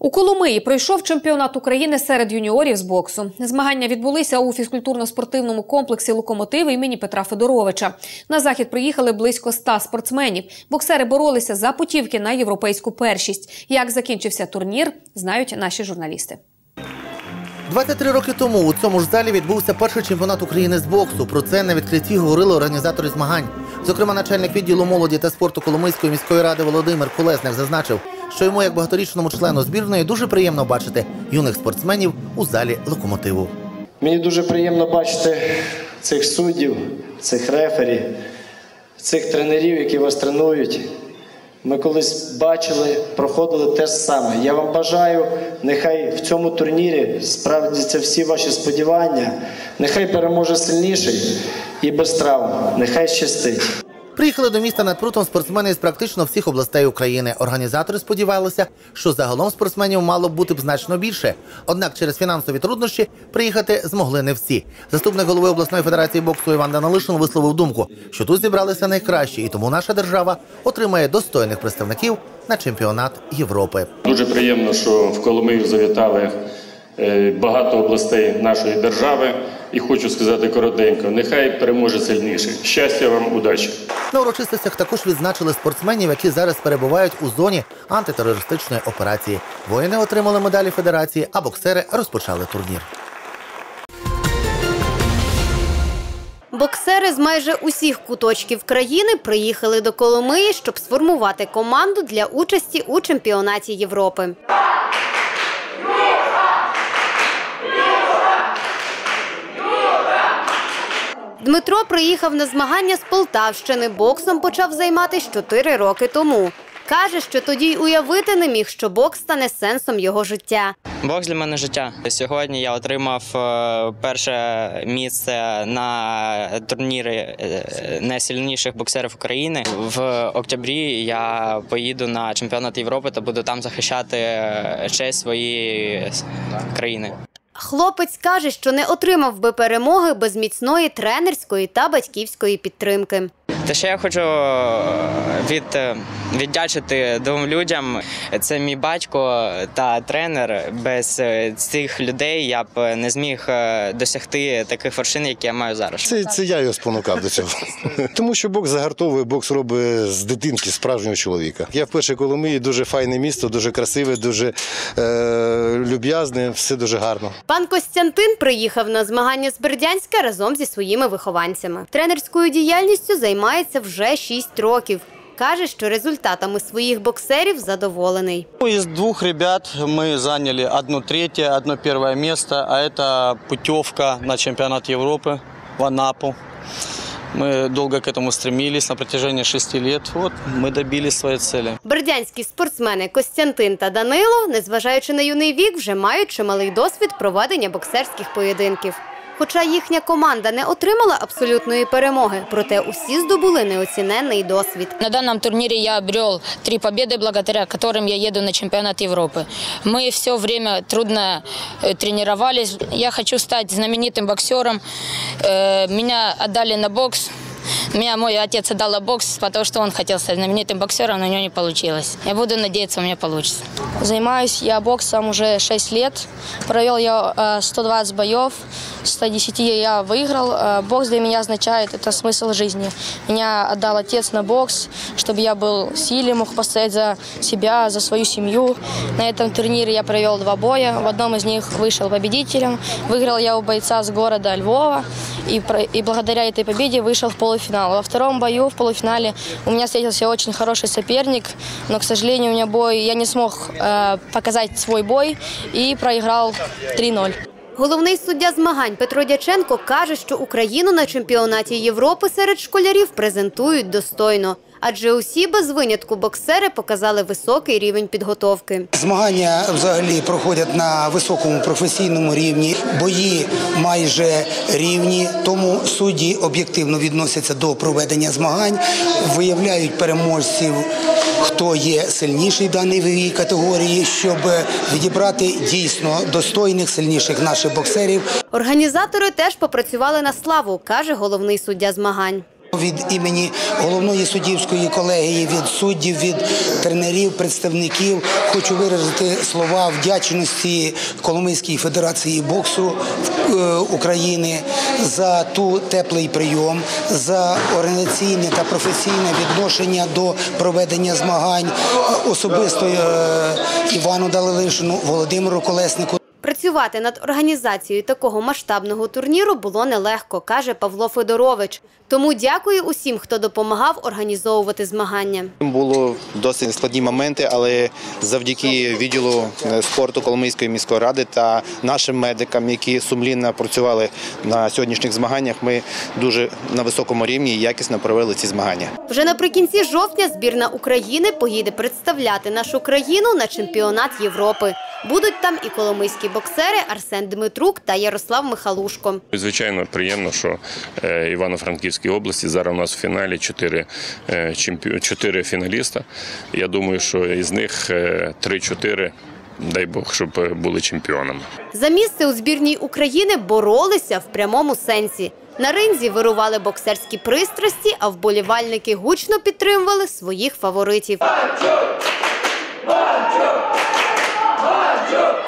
У Коломиї пройшов чемпіонат України серед юніорів з боксу. Змагання відбулися у фізкультурно-спортивному комплексі Локомотив імені Петра Федоровича. На захід приїхали близько ста спортсменів. Боксери боролися за путівки на європейську першість. Як закінчився турнір, знають наші журналісти. 23 роки тому у цьому ж залі відбувся перший чемпіонат України з боксу. Про це на відкритті говорили організатори змагань. Зокрема, начальник відділу молоді та спорту Коломийської міської ради Володимир Колесник зазначив, що йому, як багаторічному члену збірної, дуже приємно бачити юних спортсменів у залі локомотиву. Мені дуже приємно бачити цих суддів, цих рефері, цих тренерів, які вас тренують. Ми колись бачили, проходили те ж саме. Я вам бажаю, нехай в цьому турнірі справдяться всі ваші сподівання, нехай переможе сильніший і без травм, нехай щастить. Приїхали до міста над прутом спортсмени з практично всіх областей України. Організатори сподівалися, що загалом спортсменів мало бути б значно більше. Однак через фінансові труднощі приїхати змогли не всі. Заступник голови обласної федерації боксу Іван Данилишин висловив думку, що тут зібралися найкращі, і тому наша держава отримає достойних представників на чемпіонат Європи. Дуже приємно, що в Коломию завітали багато областей нашої держави. І хочу сказати коротенько: нехай переможе сильніший. Щастя вам, удачі! На урочистостях також відзначили спортсменів, які зараз перебувають у зоні антитерористичної операції. Воїни отримали медалі федерації, а боксери розпочали турнір. Боксери з майже усіх куточків країни приїхали до Коломиї, щоб сформувати команду для участі у чемпіонаті Європи. Дмитро приїхав на змагання з Полтавщини. Боксом почав займатися 4 роки тому. Каже, що тоді й уявити не міг, що бокс стане сенсом його життя. Бокс для мене життя. Сьогодні я отримав е, перше місце на турнірі е, найсильніших боксерів України. В октябрі я поїду на чемпіонат Європи та буду там захищати е, честь своєї країни. Хлопець каже, що не отримав би перемоги без міцної тренерської та батьківської підтримки. Та ще я хочу е, від, е, віддячити двом людям. Це мій батько та тренер. Без е, цих людей я б не зміг досягти таких вершин, які я маю зараз. Це, це я його спонукав до цього. Тому що бокс загартовує, бокс робить з дитинки справжнього чоловіка. Я вперше Коломиї, дуже файне місто, дуже красиве, дуже е, люб'язне, все дуже гарно. Пан Костянтин приїхав на змагання з Бердянська разом зі своїми вихованцями. Тренерською діяльністю займається вже 6 років. Каже, що результатами своїх боксерів задоволений. Ну, Из двух ребят мы заняли одно третье, одно первое место, а это путевка на чемпионат Европы в Анапу. Мы долго к этому стремились на протяжении шести лет. Вот мы добились своей цели. Бердянські спортсмени Костянтин та Данило, незважаючи на юний вік, вже мають чималий досвід проведення боксерських поєдинків. Хоча їхня команда не отримала абсолютної перемоги, проте усі здобули неоціненний досвід. На данном турнире я обрел три победы, благодаря которым я еду на чемпионат Европы. Мы все время трудно э, тренировались. Я хочу стать знаменитым боксером. Э, Меня отдали на бокс. Меня мой отец отдал бокс, потому что он хотел стать знаменитым боксером, но у него не получилось. Я буду надеяться, у меня получится. Занимаюсь я боксом уже 6 лет. Провел я э, 120 боев, 110 я выиграл. Э, Бокс для меня означает, это смысл жизни. Меня отдал отец на бокс, чтобы я был сильным, мог постоять за себя, за свою семью. На этом турнире я провел два боя. В одном из них вышел победителем. Выиграл я у бойца с города Львова. И, и благодаря этой победе вышел в полуфинал. Во втором бою, в полуфинале, у меня встретился очень хороший соперник, но, к сожалению, у меня бой, я не смог э, показать свой бой и проиграл 3-0. Головний суддя змагань Петро Дяченко каже, що Україну на чемпіонаті Європи серед школярів презентують достойно. Адже усі без винятку боксери показали високий рівень підготовки. Змагання взагалі проходять на високому професійному рівні. Бої майже рівні, тому судді об'єктивно відносяться до проведення змагань, виявляють переможців, хто є сильніший в даній віковій категорії, щоб відібрати дійсно достойних сильніших наших боксерів. Організатори теж попрацювали на славу, каже головний суддя змагань. Від імені головної суддівської колегії, від суддів, від тренерів, представників хочу виразити слова вдячності Коломийській федерації боксу е, України за ту теплий прийом, за організаційне та професійне відношення до проведення змагань особисто е, Івану Далилишину, Володимиру Колеснику. Працювати над організацією такого масштабного турніру було нелегко, каже Павло Федорович. Тому дякую усім, хто допомагав організовувати змагання. Було досить складні моменти, але завдяки відділу е, спорту Коломийської міської ради та нашим медикам, які сумлінно працювали на сьогоднішніх змаганнях, ми дуже на високому рівні і якісно провели ці змагання. Вже наприкінці жовтня збірна України поїде представляти нашу країну на чемпіонат Європи. Будуть там і коломийські боксери Арсен Дмитрук та Ярослав Михалушко. Звичайно, приємно, що е, Івано-Франківській області зараз у нас в фіналі чотири, е, чотири фіналіста. Я думаю, що із них е, три-чотири, дай Бог, щоб були чемпіонами. За місце у збірній України боролися в прямому сенсі. На ринзі вирували боксерські пристрасті, а вболівальники гучно підтримували своїх фаворитів. One, two, Russia!